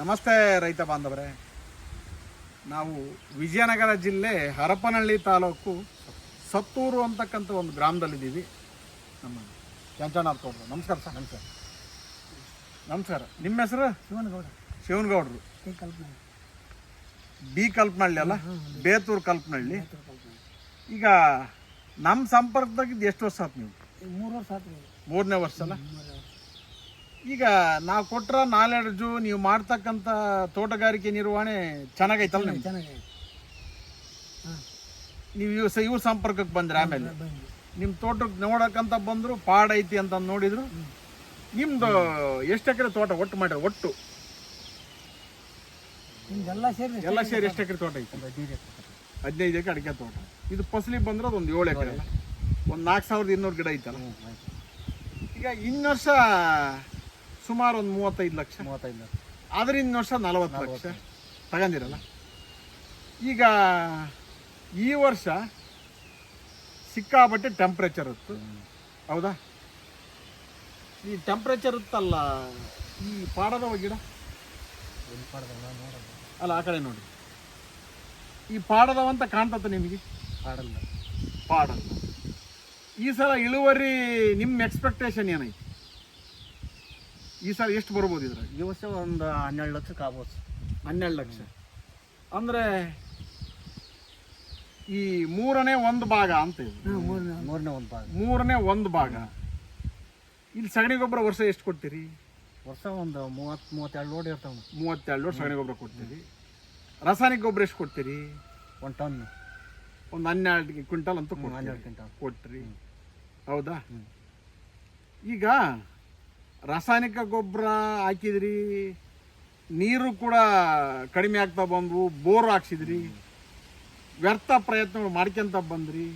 ನಮಸ್ತೆ ರೈತ ಬಾಂಧವರೇ. ನಾವು ವಿಜಯನಗರ ಜಿಲ್ಲೆ ಹರಪನಹಳ್ಳಿ ತಾಲೂಕು ಸತ್ತೂರು ಅಂತಕ್ಕಂಥ ಒಂದು ಗ್ರಾಮದಲ್ಲಿದ್ದೀವಿ. ನಮ್ಮ ಚಂಚನಾಥ್ ಗೌಡರು ನಮಸ್ಕಾರ ಸರ್. ನಮಸ್ಕಾರ ನಮಸ್ಕಾರ ನಿಮ್ಮ ಹೆಸರು? ಶಿವನಗೌಡ. ಶಿವನಗೌಡರು. ಬಿ ಕಲ್ಪನಹಳ್ಳಿ ಅಲ್ಲ? ಬೇತೂರು ಕಲ್ಪನಹಳ್ಳಿ. ಈಗ ನಮ್ಮ ಸಂಪರ್ಕದಾಗಿದ್ದು ಎಷ್ಟು ವರ್ಷ ಆಯ್ತು ನೀವು? ಮೂರು ವರ್ಷ ಆಯ್ತು ಮೂರನೇ ವರ್ಷ ಅಲ್ಲ? ಈಗ ನಾವು ಕೊಟ್ರ ನಾಲೆಡ್ಜು ನೀವು ಮಾಡ್ತಕ್ಕಂಥ ತೋಟಗಾರಿಕೆ ನಿರ್ವಹಣೆ ಚೆನ್ನಾಗೈತಲ್ಲ ನಿಮ್ಗೆ ಚೆನ್ನಾಗಿ ನೀವು ಇವ್ರ ಇವ್ರ ಸಂಪರ್ಕಕ್ಕೆ ಬಂದ್ರೆ ಆಮೇಲೆ? ನಿಮ್ಮ ತೋಟಕ್ಕೆ ನೋಡಕ್ಕಂತ ಬಂದ್ರು ಪಾಡ್ ಐತಿ ಅಂತ ನೋಡಿದ್ರು. ನಿಮ್ದು ಎಷ್ಟು ಎಕರೆ ತೋಟ ಒಟ್ಟು ಮಾಡ್ರಿ ಒಟ್ಟು? ಎಲ್ಲ ಸೇರಿ ಎಲ್ಲ ಸೇರಿ ಎಷ್ಟು ಎಕರೆ ತೋಟ ಐತಿ? ಹದಿನೈದು ಎಕರೆ ಅಡಿಕೆ ತೋಟ. ಇದು ಫಸಲಿಗೆ ಬಂದ್ರೆ ಅದೊಂದು ಏಳು ಎಕರೆ ಒಂದು ನಾಲ್ಕು ಸಾವಿರದ ಇನ್ನೂರು ಗಿಡ ಐತಲ್ಲ? ಈಗ ಇನ್ನು ವರ್ಷ ಸುಮಾರು ಒಂದು ಮೂವತ್ತೈದು ಲಕ್ಷ. ಮೂವತ್ತೈದು ಆದ್ರೆ ಇನ್ನು ವರ್ಷ ನಲವತ್ತು ಲಕ್ಷ. ತಗೊಂಡಿರಲ್ಲ? ಈಗ ಈ ವರ್ಷ ಸಿಕ್ಕಾಪಟ್ಟೆ ಟೆಂಪ್ರೇಚರ್ ಇತ್ತು. ಹೌದಾ? ಈ ಟೆಂಪ್ರೇಚರ್ ಇತ್ತಲ್ಲ ಈ ಪಾಡದ ಗಿಡ? ಅಲ್ಲ ಆ ಕಡೆ ನೋಡಿ. ಈ ಪಾಡದವ ಅಂತ ಕಾಣ್ತತ್ತ ನಿಮಗೆ? ಪಾಡಲ್ಲ. ಪಾಡಲ್ಲ. ಈ ಸಲ ಇಳುವರಿ ನಿಮ್ಮ ಎಕ್ಸ್ಪೆಕ್ಟೇಷನ್ ಏನೈತಿ? ಈ ಸಲ ಎಷ್ಟು ಬರ್ಬೋದು ಇದ್ರಾಗ ಈ ವರ್ಷ ಒಂದು ಹನ್ನೆರಡು ಲಕ್ಷಕ್ಕೆ ಆಗ್ಬೋದು ಹನ್ನೆರಡು ಲಕ್ಷ. ಅಂದರೆ ಈ ಮೂರನೇ ಒಂದು ಭಾಗ ಅಂತ ಇದು. ಮೂರನೇ ಒಂದು. ಭಾಗ. ಮೂರನೇ ಒಂದು ಭಾಗ. ಇಲ್ಲಿ ಸಗಣಿ ಗೊಬ್ಬರ ವರ್ಷ ಎಷ್ಟು ಕೊಡ್ತೀರಿ? ವರ್ಷ ಒಂದು ಮೂವತ್ತು ಮೂವತ್ತೆರಡು ಲೋಡ್ ಇರ್ತಾವೆ ಮೂವತ್ತೆರಡು ಲೋಡ್ ಸಗಣಿ ಗೊಬ್ಬರ ಕೊಡ್ತೀರಿ. ರಾಸಾಯನಿಕ ಗೊಬ್ಬರ ಎಷ್ಟು ಕೊಡ್ತೀರಿ? ಒಂದು ಟನ್. ಒಂದು ಹನ್ನೆರಡು ಕ್ವಿಂಟಲ್ ಅಂತ. ಹನ್ನೆರಡು ಕ್ವಿಂಟಲ್. ಕೊಟ್ರಿ. ಹೌದಾ? ಈಗ ರಾಸಾಯನಿಕ ಗೊಬ್ಬರ ಹಾಕಿದ್ರಿ ನೀರು ಕೂಡ ಕಡಿಮೆ ಆಗ್ತಾ ಬಂದ್ವು ಬೋರ್ ಹಾಕ್ಸಿದ್ರಿ. ವ್ಯರ್ಥ ಪ್ರಯತ್ನಗಳು ಮಾಡ್ಕೊಂತ ಬಂದ್ರಿ.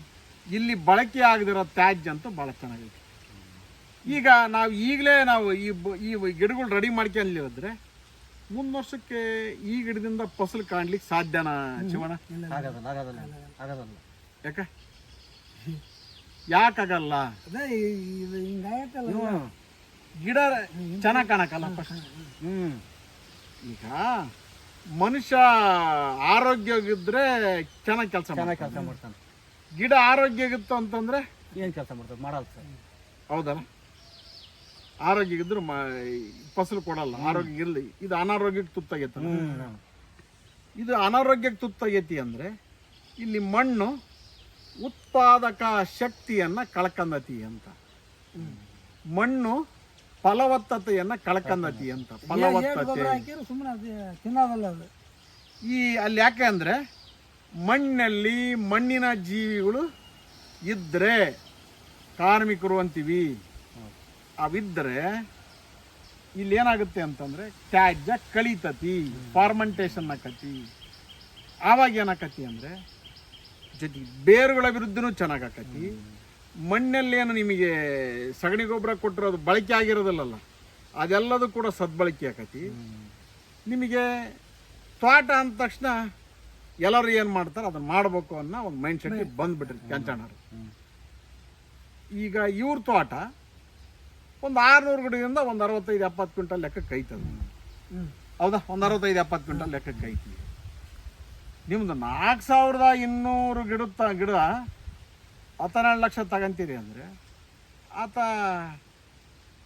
ಇಲ್ಲಿ ಬಳಕೆ ಆಗದಿರೋ ತ್ಯಾಜ್ಯ ಅಂತ ಭಾಳ ಚೆನ್ನಾಗೈತೆ. ಈಗ ನಾವು ಈಗಲೇ ನಾವು ಈ ಬ- ಈ ಗಿಡಗಳು ರೆಡಿ ಮಾಡ್ಕೊಂಡಿರೋದ್ರೆ ಮುಂದ್ ವರ್ಷಕ್ಕೆ ಈ ಗಿಡದಿಂದ ಫಸಲು ಕಾಣ್ಲಿಕ್ಕೆ ಸಾಧ್ಯನಾ ಶಿವಣ್ಣ? ಯಾಕ? ಯಾಕಾಗಲ್ಲ ಅದೇ ಇದು ಹಿಂಗಾಗತ್ತಲ್ಲ ಗಿಡ ಚೆನ್ನಾಗಿ ಕಾಣಕ್ಕಲ್ಲ. ಹ್ಞೂ ಈಗ ಮನುಷ್ಯ ಆರೋಗ್ಯವಾಗಿದ್ರೆ ಚೆನ್ನಾಗಿ ಕೆಲಸ ಚೆನ್ನಾಗಿ ಕೆಲಸ ಮಾಡ್ತಾನೆ. ಗಿಡ ಆರೋಗ್ಯಗಿತ್ತು ಅಂತಂದ್ರೆ ಏನು ಕೆಲಸ ಮಾಡ್ತಾನೆ ಮಾಡಲ್ಲ ಸರ್. ಹೌದಲ್ಲ ಆರೋಗ್ಯಗಿದ್ರೆ ಮ ಫಸಲು ಕೊಡಲ್ಲ. ಆರೋಗ್ಯ ಇರಲಿ. ಇದು ಅನಾರೋಗ್ಯಕ್ಕೆ ತುತ್ತಾಗೈತೆ ಇದು ಅನಾರೋಗ್ಯಕ್ಕೆ ತುತ್ತಾಗೈತಿ ಅಂದ್ರೆ ಇಲ್ಲಿ ಮಣ್ಣು ಉತ್ಪಾದಕ ಶಕ್ತಿಯನ್ನ ಕಳ್ಕಂದತಿ ಅಂತ. ಮಣ್ಣು ಫಲವತ್ತತೆಯನ್ನ ಕಳ್ಕಂದತಿ ಅಂತ ಫಲವತ್ತತೆ. ಸುಮ್ಮನೆ ಅದು ತಿನ್ನೋದಲ್ಲ ಅದು. ಈ ಅಲ್ಲಿ ಯಾಕೆ ಅಂದ್ರೆ ಮಣ್ಣಲ್ಲಿ ಮಣ್ಣಿನ ಜೀವಿಗಳು ಇದ್ರೆ ಕಾರ್ಮಿಕರು ಅಂತೀವಿ. ಅವಿದ್ರೆ ಇಲ್ಲಿ ಏನಾಗುತ್ತೆ ಅಂತಂದ್ರೆ ತ್ಯಾಜ್ಯ ಕಳೀತತಿ ಫಾರ್ಮೆಂಟೇಶನ್ ಆಕತಿ. ಆವಾಗ ಏನಾಕತಿ ಅಂದ್ರೆ ಜೊತೆಗೆ ಬೇರುಗಳ ವಿರುದ್ಧನೂ ಚೆನ್ನಾಗ್ ಆಕತಿ ಮಣ್ಣಲ್ಲಿ ಏನು ನಿಮಗೆ ಸಗಣಿ ಗೊಬ್ಬರ ಕೊಟ್ಟಿರೋದು ಬಳಕೆ ಆಗಿರೋದಿಲ್ಲಲ್ಲ? ಅದೆಲ್ಲದೂ ಕೂಡ ಸದ್ಬಳಕೆ ಆಕತಿ. ನಿಮಗೆ ತೋಟ ಅಂದ ತಕ್ಷಣ ಎಲ್ಲರೂ ಏನು ಮಾಡ್ತಾರೆ? ಅದನ್ನು ಮಾಡಬೇಕು ಅನ್ನೋ ಒಂದು ಮೈಂಡ್ ಸೆಟ್ ಬಂದ್ಬಿಟ್ರಿ ಕೆಂಚಣ್ಣರು. ಈಗ ಇವ್ರ ತೋಟ ಒಂದು ಆರುನೂರು ಗಿಡದಿಂದ ಒಂದು ಅರವತ್ತೈದು, ಎಪ್ಪತ್ತು ಕ್ವಿಂಟಲ್ ಲೆಕ್ಕಕ್ಕೆ ಹ್ಞೂ ಹೌದಾ? ಒಂದು ಅರವತ್ತೈದು, ಎಪ್ಪತ್ತು ಕ್ವಿಂಟಲ್ ಲೆಕ್ಕಕ್ಕೆ ಐತಿ ನಿಮ್ದು ನಾಲ್ಕು ಸಾವಿರದ ಇನ್ನೂರು ಗಿಡ ಗಿಡ ಹತ್ತೆರಡು ಲಕ್ಷ ತಗಂತೀರಿ ಅಂದರೆ ಆತ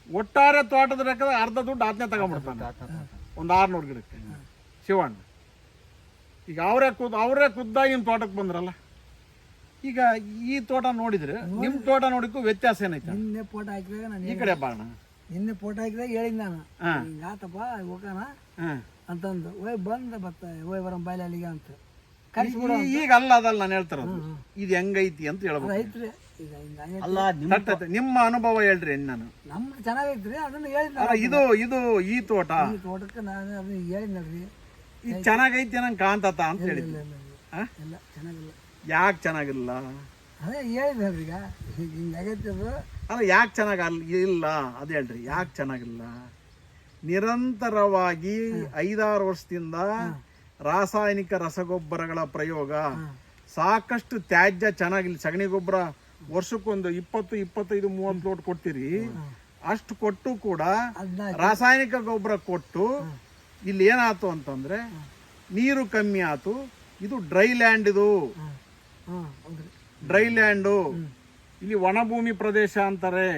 ಒಟ್ಟಾರೆ ತೋಟದ ಲೆಕ್ಕದ ಅರ್ಧ ದುಡ್ಡು ಆತನೇ ತಗೊಂಡ್ಬಿಡ್ತಾನೆ ಒಂದು ಆರುನೂರು ಗಿಡಕ್ಕೆ. ಶಿವಣ್ಣ. ಈಗ ಅವರೇ ಕುದ್ ಅವರೇ ಕುದ್ದಾಗ ನಿಮ್ಮ ತೋಟಕ್ಕೆ ಬಂದ್ರಲ್ಲ? ಈಗ ಈ ತೋಟ ನೋಡಿದ್ರೆ ನಿಮ್ಮ ತೋಟ ನೋಡಿಕ್ಕೂ ವ್ಯತ್ಯಾಸ ಏನೈತೆ? ನಿನ್ನೆ ಫೋಟೋ ಹಾಕಿದಾಗ ನಾನು ಈ ಕಡೆ ಬಾಣ. ನಿನ್ನೆ ಫೋಟೋ ಹಾಕಿದಾಗ ಹೇಳಿದ್ ನಾನು. ಹಾ. ಹಿಂಗಾತಪ್ಪ ಹೋಗೋಣ ಅಂತಂದು. ಓಯ್ ಬಂದ ಬತ್ತ ಓಯ್ ಬರಂ ಬಾಯ್ಲಿ ಅಲ್ಲಿಗೆ ಅಂತ. ಈಗ ಅಲ್ಲ ಅದಲ್ಲ ನಾನು ಹೇಳ್ತಾರದು ಇದು ಹೆಂಗೈತಿ ಅಂತ ಹೇಳ್ಬೋದು ಐತ್ರಿ ಈಗ ಹಿಂಗಾಗೈತಿ ಅಲ್ಲ. ನಿಮ್ಮ ಅನುಭವ ಹೇಳ್ರಿ ನಾನು. ನಮ್ಮ ಚೆನ್ನಾಗೈತ್ರಿ ಅದನ್ನ ಹೇಳಿದ್ ಅಲ್ಲ ಇದು ಇದು ಈ ತೋಟ. ಈ ತೋಟಕ್ಕೆ ನಾನು ಅದನ್ನ ಹೇಳಿದ್ನಲ್ರಿ. ಇದು ಚೆನ್ನಾಗೈತಿ ನಂಗೆ ಕಾಂತತ ಅಂತ ಹೇಳಿದ್ವಿ. ಆ? ಇಲ್ಲ ಚೆನ್ನಾಗಿಲ್ಲ. ಯಾಕೆ ಚೆನ್ನಾಗಿಲ್ಲ? ಅದೇ ಹೇಳಿದ್ನಲ್ರಿ ಈಗ. ಈಗ ಹಿಂಗಾಗೈತಿ ಅದು ಅಲ್ಲ ಯಾಕೆ ಚೆನ್ನಾಗಿ ಇಲ್ಲ ಅದು ಹೇಳ್ರಿ. ಯಾಕೆ ಚೆನ್ನಾಗಿಲ್ಲ? ನಿರಂತರವಾಗಿ ಐದಾರು ವರ್ಷದಿಂದ ರಾಸಾಯನಿಕ ರಸಗೊಬ್ಬರಗಳ ಪ್ರಯೋಗ. ಸಾಕಷ್ಟು ತ್ಯಾಜ್ಯ ಚೆನ್ನಾಗಿಲ್ಲ ಸಗಣಿ ಗೊಬ್ಬರ ವರ್ಷಕ್ಕೊಂದು ಇಪ್ಪತ್ತು ಇಪ್ಪತ್ತೈದು ಮೂವತ್ತು ಲೋಟ್ ಕೊಡ್ತೀರಿ. ಅಷ್ಟು ಕೊಟ್ಟು ಕೂಡ ರಾಸಾಯನಿಕ ಗೊಬ್ಬರ ಕೊಟ್ಟು ಇಲ್ಲಿ ಏನಾಯ್ತು ಅಂತಂದ್ರೆ ನೀರು ಕಮ್ಮಿ ಆಯ್ತು. ಇದು ಡ್ರೈ ಲ್ಯಾಂಡ್ ಇದು ಡ್ರೈ ಲ್ಯಾಂಡು. ಇಲ್ಲಿ ಒಣಭೂಮಿ ಪ್ರದೇಶ ಅಂತಾರೆ.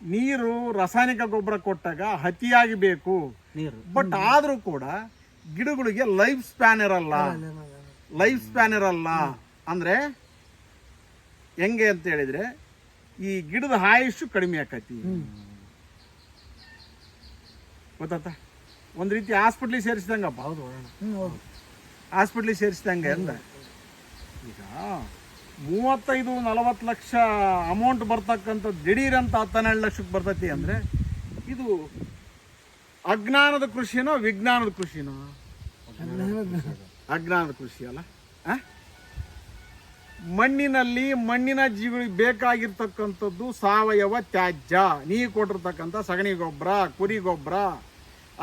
ನೀರು ರಾಸಾಯನಿಕ ಗೊಬ್ಬರ ಕೊಟ್ಟಾಗ ಅತಿಯಾಗಿ ಬೇಕು. ಬಟ್ ಆದರೂ ಕೂಡ ಗಿಡಗಳಿಗೆ ಲೈಫ್ ಸ್ಪ್ಯಾನ್ ಇರಲ್ಲ. ಲೈಫ್ ಸ್ಪ್ಯಾನ್ ಇರಲ್ಲ. ಅಂದ್ರೆ ಹೆಂಗೆ ಅಂತ ಹೇಳಿದ್ರೆ ಈ ಗಿಡದ ಆಯುಷು ಕಡಿಮೆ ಆಕತಿ. ಗೊತ್ತಾತ? ಒಂದ್ ರೀತಿ ಹಾಸ್ಪಿಟ್ಲಿಗೆ ಸೇರಿಸಿದಂಗಪ್ಪ. ಹೌದು ಅಣ್ಣ ಹ್ಞೂ ಹೌದು. ಹಾಸ್ಪಿಟ್ಲಿಗೆ ಸೇರಿಸಿದಂಗೆ ಅಂದ ಈಗ ಮೂವತ್ತೈದು ನಲವತ್ತು ಲಕ್ಷ ಅಮೌಂಟ್ ಬರ್ತಕ್ಕಂಥ ದಿಢೀರಂತ ಹತ್ತೆರಡು ಲಕ್ಷಕ್ಕೆ ಬರ್ತೈತಿ ಅಂದ್ರೆ ಇದು ಅಜ್ಞಾನದ ಕೃಷಿನೋ ವಿಜ್ಞಾನದ ಕೃಷಿನೋ? ಅಜ್ಞಾನದ ಕೃಷಿ ಅಲ್ಲ. ಮಣ್ಣಿನಲ್ಲಿ ಮಣ್ಣಿನ ಜೀವಿಗಳಿಗೆ ಬೇಕಾಗಿರ್ತಕ್ಕಂಥದ್ದು ಸಾವಯವ ತ್ಯಾಜ್ಯ. ನೀ ಕೊಟ್ಟಿರ್ತಕ್ಕಂಥ ಸಗಣಿ ಗೊಬ್ಬರ, ಕುರಿ ಗೊಬ್ಬರ,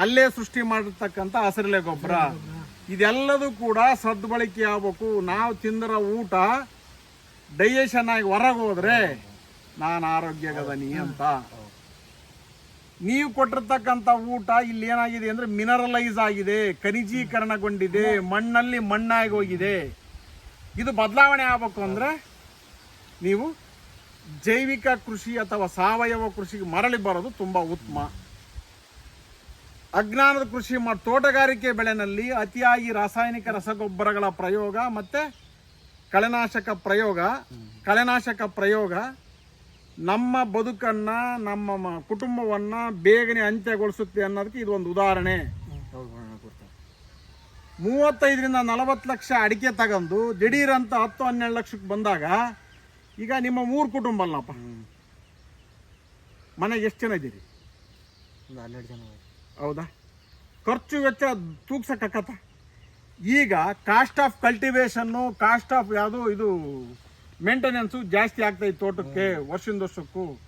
ಅಲ್ಲೇ ಸೃಷ್ಟಿ ಮಾಡಿರ್ತಕ್ಕಂಥ ಹಸಿರಲೆ ಗೊಬ್ಬರ. ಇದೆಲ್ಲದೂ ಕೂಡ ಸದ್ಬಳಕೆ ಆಗ್ಬೇಕು. ನಾವು ತಿಂದರ ಊಟ ಡೈಜೆಷನ್ ಆಗಿ ಹೊರಗೆ ಹೋದ್ರೆ ನಾನು ಆರೋಗ್ಯಗದನಿ ಅಂತ. ನೀವು ಕೊಟ್ಟಿರ್ತಕ್ಕಂಥ ಊಟ ಇಲ್ಲಿ ಏನಾಗಿದೆ ಅಂದ್ರೆ ಮಿನರಲೈಸ್ ಆಗಿದೆ, ಖನಿಜೀಕರಣಗೊಂಡಿದೆ, ಮಣ್ಣಲ್ಲಿ ಮಣ್ಣಾಗಿ ಹೋಗಿದೆ. ಇದು ಬದಲಾವಣೆ ಆಗ್ಬೇಕು ಅಂದ್ರೆ ನೀವು ಜೈವಿಕ ಕೃಷಿ ಅಥವಾ ಸಾವಯವ ಕೃಷಿಗೆ ಮರಳಿ ಬರೋದು ತುಂಬಾ ಉತ್ತಮ. ಅಜ್ಞಾನದ ಕೃಷಿ ಮತ್ತು ತೋಟಗಾರಿಕೆ ಬೆಳೆನಲ್ಲಿ ಅತಿಯಾಗಿ ರಾಸಾಯನಿಕ ರಸಗೊಬ್ಬರಗಳ ಪ್ರಯೋಗ ಮತ್ತೆ ಕಳೆನಾಶಕ ಪ್ರಯೋಗ ಕಳೆನಾಶಕ ಪ್ರಯೋಗ ನಮ್ಮ ಬದುಕನ್ನ ನಮ್ಮ ಕುಟುಂಬವನ್ನ ಬೇಗನೆ ಅಂತ್ಯಗೊಳಿಸುತ್ತೆ ಅನ್ನೋದಕ್ಕೆ ಇದು ಒಂದು ಉದಾಹರಣೆ. ಮೂವತ್ತೈದರಿಂದ ನಲವತ್ತು ಲಕ್ಷ ಅಡಿಕೆ ತಗೊಂಡು ದಿಢೀರಂತ ಹತ್ತು ಹನ್ನೆರಡು ಲಕ್ಷಕ್ಕೆ ಬಂದಾಗ ಈಗ ನಿಮ್ಮ ಮೂರು ಕುಟುಂಬ ಅಲ್ಲಪ್ಪ. ಮನೆಗೆ ಎಷ್ಟು ಜನ ಇದ್ದೀರಿ? ಒಂದು ಹನ್ನೆರಡು ಜನ ಹೌದಾ? ಖರ್ಚು ವೆಚ್ಚ ತೂಗ್ಸಕ್ಕತ್ತ ಈಗ cost of cultivation cost of ಯಾವುದು ಇದು ಮೇಂಟೆನೆನ್ಸು ಜಾಸ್ತಿ ಆಗ್ತೈತೆ ತೋಟಕ್ಕೆ ವರ್ಷದಿಂದ ವರ್ಷಕ್ಕೂ.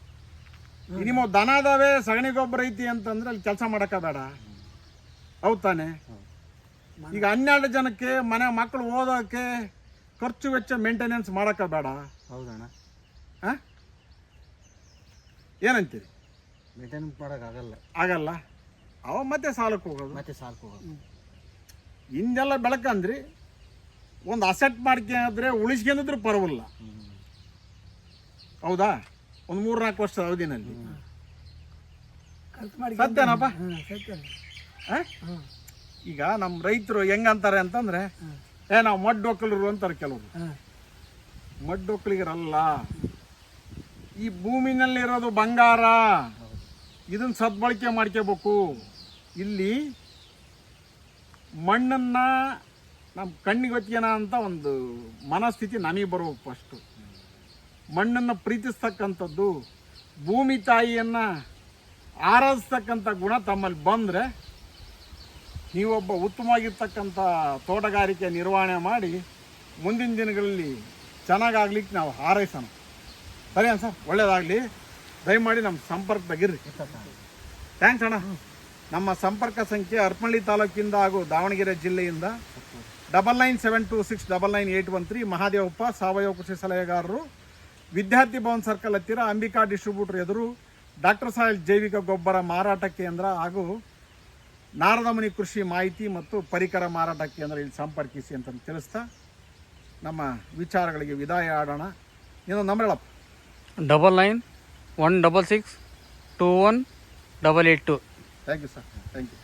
ನಿಮ್ಮ ದನ ಅದಾವೆ ಸಗಣಿ ಗೊಬ್ಬರ ಐತಿ ಅಂತಂದ್ರೆ ಅಲ್ಲಿ ಕೆಲಸ ಮಾಡಕ್ಕ ಬೇಡ. ಹೌದ್ ತಾನೆ? ಈಗ ಹನ್ನೆರಡು ಜನಕ್ಕೆ ಮನೆ ಮಕ್ಕಳು ಓದೋಕೆ ಖರ್ಚು ವೆಚ್ಚ ಮೇಂಟೆನೆನ್ಸ್ ಮಾಡಕ್ಕ ಬೇಡ. ಹೌದಣ್ಣ. ಹಾಂ? ಏನಂತೀರಿ? ಮೇಂಟೆನೆನ್ಸ್ ಮಾಡೋಕ್ಕಾಗಲ್ಲ ಆಗಲ್ಲ. ಅವ ಮತ್ತೆ ಸಾಲಕ್ಕೆ ಹೋಗೋದು. ಮತ್ತೆ ಸಾಲಕ್ಕೆ ಹೋಗೋದು. ಹಿಂದೆಲ್ಲ ಬೆಳಕಂದ್ರಿ? ಒಂದು ಅಸೆಟ್ ಮಾಡ್ಕೊಂಡ್ರೆ ಉಳಿಸ್ಕೊಂಡಿದ್ರು ಪರವಲ್ಲ ಹೌದಾ? ಒಂದು ಮೂರು ನಾಲ್ಕು ವರ್ಷದ ಅವಧಿನಲ್ಲಿ. ಸತ್ಯನಪ್ಪ? ಈಗ ನಮ್ಮ ರೈತರು ಹೆಂಗಂತಾರೆ ಅಂತಂದ್ರೆ ಏ ನಾವು ಮಡ್ ಒಕ್ಕಲರು ಅಂತಾರೆ ಕೆಲವರು. ಮಡ್ ಒಕ್ಕಲಿಗರಲ್ಲ ಈ ಭೂಮಿನಲ್ಲಿರೋದು ಬಂಗಾರ. ಇದನ್ನ ಸದ್ಬಳಕೆ ಮಾಡ್ಕೋಬೇಕು. ಇಲ್ಲಿ ಮಣ್ಣನ್ನ ನಮ್ಮ ಕಣ್ಣಿಗೆ ಹೊತ್ಕೋಣ ಅಂತ ಒಂದು ಮನಸ್ಥಿತಿ ನಮಗೆ ಬರ್ಬೇಕು ಫಸ್ಟು. ಮಣ್ಣನ್ನು ಪ್ರೀತಿಸ್ತಕ್ಕಂಥದ್ದು, ಭೂಮಿ ತಾಯಿಯನ್ನು ಆರಾಧಿಸ್ತಕ್ಕಂಥ ಗುಣ ತಮ್ಮಲ್ಲಿ ಬಂದರೆ ನೀವೊಬ್ಬ ಉತ್ತಮವಾಗಿರ್ತಕ್ಕಂಥ ತೋಟಗಾರಿಕೆ ನಿರ್ವಹಣೆ ಮಾಡಿ ಮುಂದಿನ ದಿನಗಳಲ್ಲಿ ಚೆನ್ನಾಗಾಗ್ಲಿಕ್ಕೆ ನಾವು ಹಾರೈಸೋಣ. ಸರಿ ಸರ್? ಒಳ್ಳೇದಾಗಲಿ. ದಯಮಾಡಿ ನಮ್ಮ ಸಂಪರ್ಕದಾಗಿರ್ರಿ ಥ್ಯಾಂಕ್ಸ್ ಅಣ್ಣ. ನಮ್ಮ ಸಂಪರ್ಕ ಸಂಖ್ಯೆ ಹರಪಳ್ಳಿ ತಾಲೂಕಿಂದ ಹಾಗೂ ದಾವಣಗೆರೆ ಜಿಲ್ಲೆಯಿಂದ double nine seven two six double nine eight one three Mahadevappa ಸಾವಯವ ಕೃಷಿ ಸಲಹೆಗಾರರು ವಿದ್ಯಾರ್ಥಿ ಭವನ್ ಸರ್ಕಲ್ ಹತ್ತಿರ ಅಂಬಿಕಾ ಡಿಸ್ಟ್ರಿಬ್ಯೂಟರ್ ಎದುರು ಡಾಕ್ಟರ್ ಸಾಯಿಲ್ ಜೈವಿಕ ಗೊಬ್ಬರ ಮಾರಾಟ ಕೇಂದ್ರ ಹಾಗೂ ನಾರದಮುನಿ ಕೃಷಿ ಮಾಹಿತಿ ಮತ್ತು ಪರಿಕರ ಮಾರಾಟ ಕೇಂದ್ರ ಇಲ್ಲಿ ಸಂಪರ್ಕಿಸಿ ಅಂತ ತಿಳಿಸ್ತಾ ನಮ್ಮ ವಿಚಾರಗಳಿಗೆ ವಿದಾಯ ಆಡೋಣ. ಇನ್ನೊಂದು ನಂಬರ್ ಹೇಳಪ್ಪ double nine one double six two one double eight two thank you sir thank you